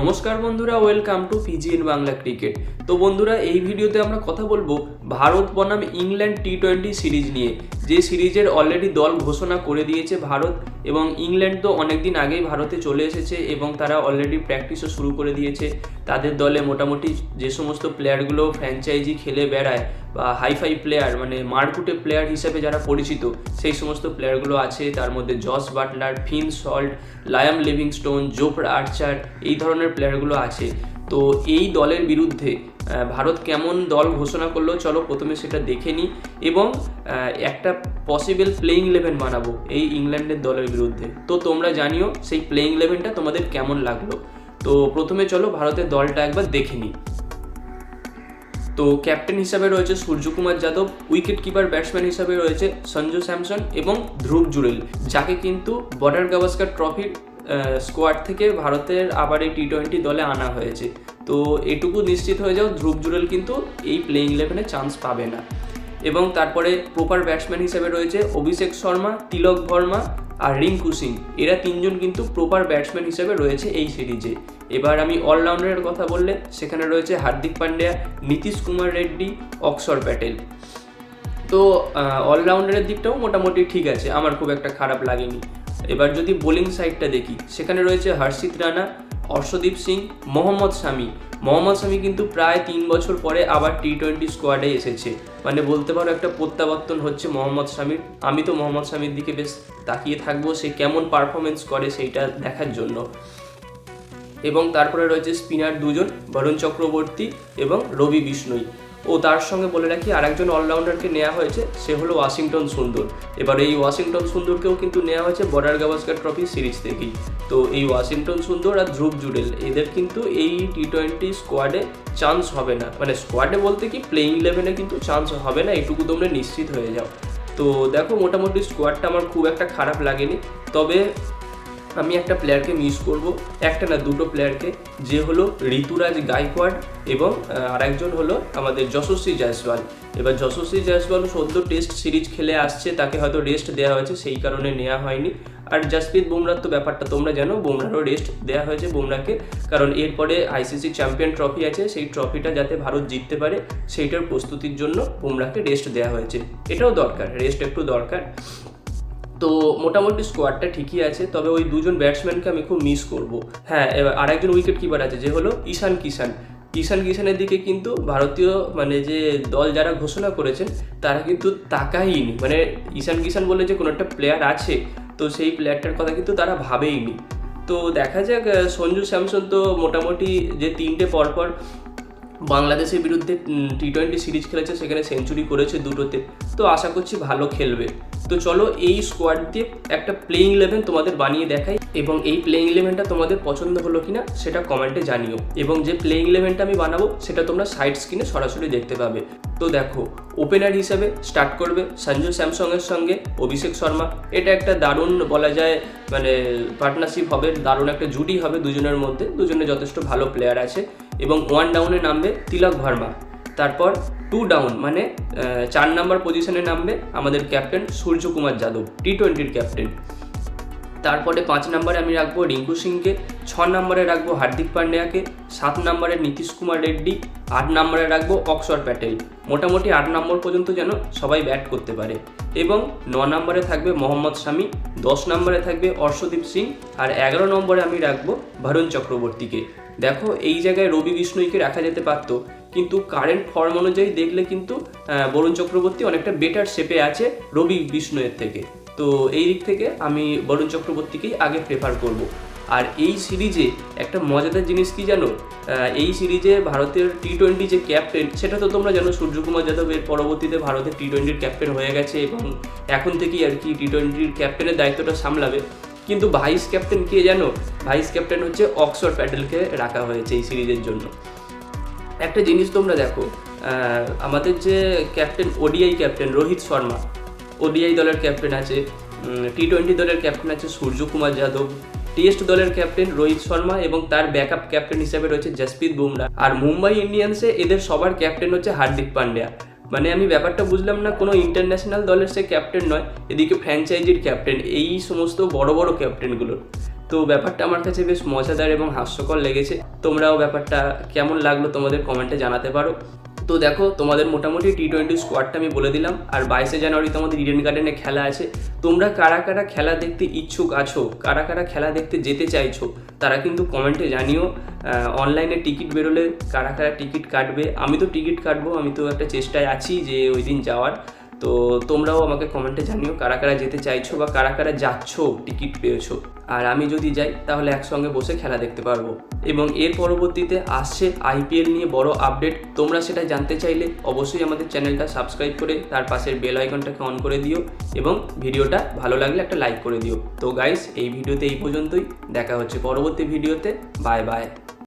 নমস্কার বন্ধুরা welcome to PGN Bangla cricket তো বন্ধুরা, এই ভিডিওতে আমরা কথা বলব ভারত বনাম ইংল্যান্ড টি টোয়েন্টি সিরিজ নিয়ে। যে সিরিজের অলরেডি দল ঘোষণা করে দিয়েছে ভারত এবং ইংল্যান্ড তো অনেকদিন আগেই ভারতে চলে এসেছে এবং তারা অলরেডি প্র্যাকটিসও শুরু করে দিয়েছে। তাদের দলে মোটামুটি যে সমস্ত প্লেয়ারগুলো ফ্র্যাঞ্চাইজি খেলে বেড়ায় বা হাইফাই প্লেয়ার মানে মারকুটে প্লেয়ার হিসেবে যারা পরিচিত, সেই সমস্ত প্লেয়ারগুলো আছে। তার মধ্যে Jos Buttler Phil Salt Liam Livingstone Jofra Archer এই ধরনের প্লেয়ারগুলো আছে। তো এই দলের বিরুদ্ধে ভারত কেমন দল ঘোষণা করল চলো প্রথমে সেটা দেখে নিই এবং একটা পসিবল প্লেইং ইলেভেন বানাবো এই ইংল্যান্ডের দলের বিরুদ্ধে। তো তোমরা জানিও সেই প্লেইং ইলেভেনটা তোমাদের কেমন লাগল। তো প্রথমে চলো ভারতের দলটা একবার দেখে নিই। তো ক্যাপ্টেন হিসাবে রয়েছে Suryakumar Yadav wicket keeper batsman হিসাবে রয়েছে সঞ্জু স্যামসন এবং ধ্রুব জুরেল, যাকে কিন্তু বর্ডার গাভাস্কার ট্রফির স্কোয়াড থেকে ভারতের আবার এই টি টোয়েন্টি দলে আনা হয়েছে। তো এটুকু নিশ্চিত হয়ে যাও, ধ্রুব জুরেল কিন্তু এই প্লেইং ইলেভেনে চান্স পাবে না। এবং তারপরে প্রপার ব্যাটসম্যান হিসেবে রয়েছে অভিষেক শর্মা, তিলক ভর্মা আর রিঙ্কু সিং। এরা তিনজন কিন্তু প্রপার ব্যাটসম্যান হিসেবে রয়েছে এই সিরিজে। এবার আমি অলরাউন্ডারের কথা বললে, সেখানে রয়েছে হার্দিক পান্ডিয়া, নীতিশ কুমার রেড্ডি, অক্ষর প্যাটেল। তো অলরাউন্ডারের দিকটাও মোটামুটি ঠিক আছে, আমার খুব একটা খারাপ লাগেনি। এবার যদি বোলিং সাইডটা দেখি, সেখানে রয়েছে হর্ষিত রানা অর্শদীপ সিং, মোহাম্মদ শামি। মোহাম্মদ শামি কিন্তু প্রায় তিন বছর পরে আবার টি টোয়েন্টি স্কোয়াডে এসেছে। মানে বলতে পারো একটা প্রত্যাবর্তন হচ্ছে মোহাম্মদ শামির। আমি তো মোহাম্মদ শামির দিকে বেশ তাকিয়ে থাকব, সে কেমন পারফরমেন্স করে সেইটা দেখার জন্য। এবং তারপরে রয়েছে স্পিনার দুজন, বরুণ চক্রবর্তী এবং রবি বিষ্ণুই। ও তার সঙ্গে বলে রাখি, আরেকজন অলরাউন্ডারকে নেওয়া হয়েছে, সে হলো ওয়াশিংটন সুন্দর। এবার এই ওয়াশিংটন সুন্দরকেও কিন্তু নেওয়া হয়েছে বর্ডার গাভাস্কার ট্রফি সিরিজ থেকেই তো এই ওয়াশিংটন সুন্দর আর ধ্রুব জুডেল, এদের কিন্তু এই টি টোয়েন্টি স্কোয়াডে চান্স হবে না। মানে স্কোয়াডে বলতে কি প্লেইং ইলেভেনে কিন্তু চান্স হবে না, এটুকু তোমরা নিশ্চিত হয়ে যাও। তো দেখো, মোটামুটি স্কোয়াডটা আমার খুব একটা খারাপ লাগেনি। তবে আমি একটা প্লেয়ারকে মিস করব, একটা না দুটো প্লেয়ারকে যে হলো ঋতুরাজ গাইকোয়াড এবং আরেকজন হলো আমাদের যশস্বী জয়সওয়াল। এবার যশস্বী জয়সওয়াল সদ্য টেস্ট সিরিজ খেলে আসছে, তাকে হয়তো রেস্ট দেওয়া হয়েছে, সেই কারণে নেওয়া হয়নি। আর জাসপ্রীত বুমরার তো ব্যাপারটা তোমরা জানো, বুমরারও রেস্ট দেওয়া হয়েছে বুমরাকে, কারণ এরপরে আইসিসি চ্যাম্পিয়ন ট্রফি আছে, সেই ট্রফিটা যাতে ভারত জিততে পারে, সেইটার প্রস্তুতির জন্য বুমরাকে রেস্ট দেওয়া হয়েছে। এটাও দরকার রেস্ট একটু দরকার। তো মোটামুটি স্কোয়াডটা ঠিকই আছে, তবে ওই দুজন ব্যাটসম্যানকে আমি খুব মিস করব। হ্যাঁ এবার আরেকজন উইকেট কিপার আছে, যে হলো ঈশান কিষান। ঈশান কিষানের দিকে কিন্তু ভারতীয় মানে যে দল যারা ঘোষণা করেছেন, তারা কিন্তু তাকাইনি মানে ঈশান কিষান বলে যে কোনো একটা প্লেয়ার আছে, তো সেই প্লেয়ারটার কথা কিন্তু তারা ভাবেইনি। তো দেখা যাক সঞ্জু স্যামসন তো মোটামুটি যে তিনটে পরপর বাংলাদেশের বিরুদ্ধে টি টোয়েন্টি সিরিজ খেলেছে, সেখানে সেঞ্চুরি করেছে দুটোতে। তো আশা করছি ভালো খেলবে। তো চলো এই স্কোয়াড দিয়ে একটা প্লেইং ইলেভেন তোমাদের বানিয়ে দেখাই এবং এই প্লেইং ইলেভেনটা তোমাদের পছন্দ হলো কিনা সেটা কমেন্টে জানিও। এবং যে প্লেইং ইলেভেনটা আমি বানাবো সেটা তোমরা সাইড স্ক্রিনে সরাসরি দেখতে পাবে। তো দেখো ওপেনার হিসেবে স্টার্ট করবে সঞ্জু স্যামসংয়ের সঙ্গে অভিষেক শর্মা। এটা একটা দারুণ বলা যায় মানে পার্টনারশিপ হবে, দারুণ একটা জুটি হবে দুজনের মধ্যে। দুজনে যথেষ্ট ভালো প্লেয়ার আছে এবং ওয়ান ডাউনে নামবে তিলক ভার্মা। তারপর টু ডাউন মানে চার নাম্বার পজিশনে নামবে আমাদের ক্যাপ্টেন সূর্যকুমার যাদব টি টোয়েন্টির ক্যাপ্টেন তারপরে পাঁচ নম্বরে আমি রাখব রিঙ্কু সিংকে, ছ নম্বরে রাখব হার্দিক পান্ডিয়াকে, সাত নম্বরে নীতিশ কুমার রেড্ডি, আট নম্বরে রাখব অক্ষর প্যাটেল। মোটামুটি আট নম্বর পর্যন্ত যেন সবাই ব্যাট করতে পারে। এবং ন নম্বরে থাকবে মোহাম্মদ শামি, দশ নম্বরে থাকবে অর্শদীপ সিং, আর এগারো নম্বরে আমি রাখব বরুণ চক্রবর্তীকে। দেখো এই জায়গায় রবি বিষ্ণুইকে রাখা যেতে পারতো। কিন্তু কারেন্ট ফর্ম অনুযায়ী দেখলে কিন্তু বরুণ চক্রবর্তী অনেকটা বেটার শেপে আছে রবি বিষ্ণুয়ের থেকে। তো এই দিক থেকে আমি বরুণ চক্রবর্তীকেই আগে প্রেফার করব। আর এই সিরিজে একটা মজাদার জিনিস কি জানো? এই সিরিজে ভারতের টি টোয়েন্টি যে ক্যাপ্টেন সেটা তো তোমরা জানো সূর্যকুমার যাদব, এর পরবর্তীতে ভারতের টি টোয়েন্টির ক্যাপ্টেন হয়ে গেছে এবং এখন থেকেই আর কি টি টোয়েন্টির ক্যাপ্টেনের দায়িত্বটা সামলাবে। কিন্তু ভাইস ক্যাপ্টেন কে জানো? ভাইস ক্যাপ্টেন হচ্ছে অক্সফোর্ড প্যাটেলকে রাখা হয়েছে এই সিরিজের জন্য। একটা জিনিস তোমরা দেখো আমাদের যে captain, ODI captain Rohit Sharma, ODI দলের ক্যাপ্টেন আছে টি টোয়েন্টি দলের ক্যাপ্টেন আছে সূর্যকুমার যাদব টেস্ট দলের ক্যাপ্টেন রোহিত শর্মা এবং তার ব্যাকআপ ক্যাপ্টেন হিসেবে রয়েছে জসপ্রীত বুমরা। আর মুম্বাই ইন্ডিয়ান্সে এদের সবার ক্যাপ্টেন হচ্ছে হার্দিক পান্ডিয়া। মানে আমি ব্যাপারটা বুঝলাম না, কোনো ইন্টারন্যাশনাল দলের সে ক্যাপ্টেন নয়, এদিকে ফ্র্যাঞ্চাইজির ক্যাপ্টেন, এই সমস্ত বড় বড় ক্যাপ্টেনগুলোর। তো ব্যাপারটা আমার কাছে বেশ মজাদার এবং হাস্যকর লেগেছে। তোমরাও ব্যাপারটা কেমন লাগল তোমাদের কমেন্টে জানাতে পারো। তো দেখো, তোমাদের মোটামুটি টি টোয়েন্টি স্কোয়াডটা আমি বলে দিলাম। আর বাইশে জানুয়ারি তোমাদের ইডেন গার্ডেনে খেলা আছে। তোমরা কারা কারা খেলা দেখতে ইচ্ছুক আছো, কারা কারা খেলা দেখতে যেতে চাইছো, তারা কিন্তু কমেন্টে জানিও। অনলাইনে টিকিট বেরোলে কারা কারা টিকিট কাটবে? আমি তো টিকিট কাটবো, আমি তো একটা চেষ্টায় আছি যে ওই দিন যাওয়ার। তো তোমরাও আমাকে কমেন্টে জানিও কারা কারা যেতে চাইছো বা কারা কারা যাচ্ছ, টিকিট পেয়েছ। আর আমি যদি যাই, তাহলে একসঙ্গে বসে খেলা দেখতে পারব। এবং এর পরবর্তীতে আসছে আইপিএল নিয়ে বড় আপডেট তোমরা সেটা জানতে চাইলে অবশ্যই আমাদের চ্যানেলটা সাবস্ক্রাইব করে তার পাশের বেল আইকনটাকে অন করে দিও এবং ভিডিওটা ভালো লাগলে একটা লাইক করে দিও। তো গাইস এই ভিডিওতে এই পর্যন্তই। দেখা হচ্ছে পরবর্তী ভিডিওতে। Bye bye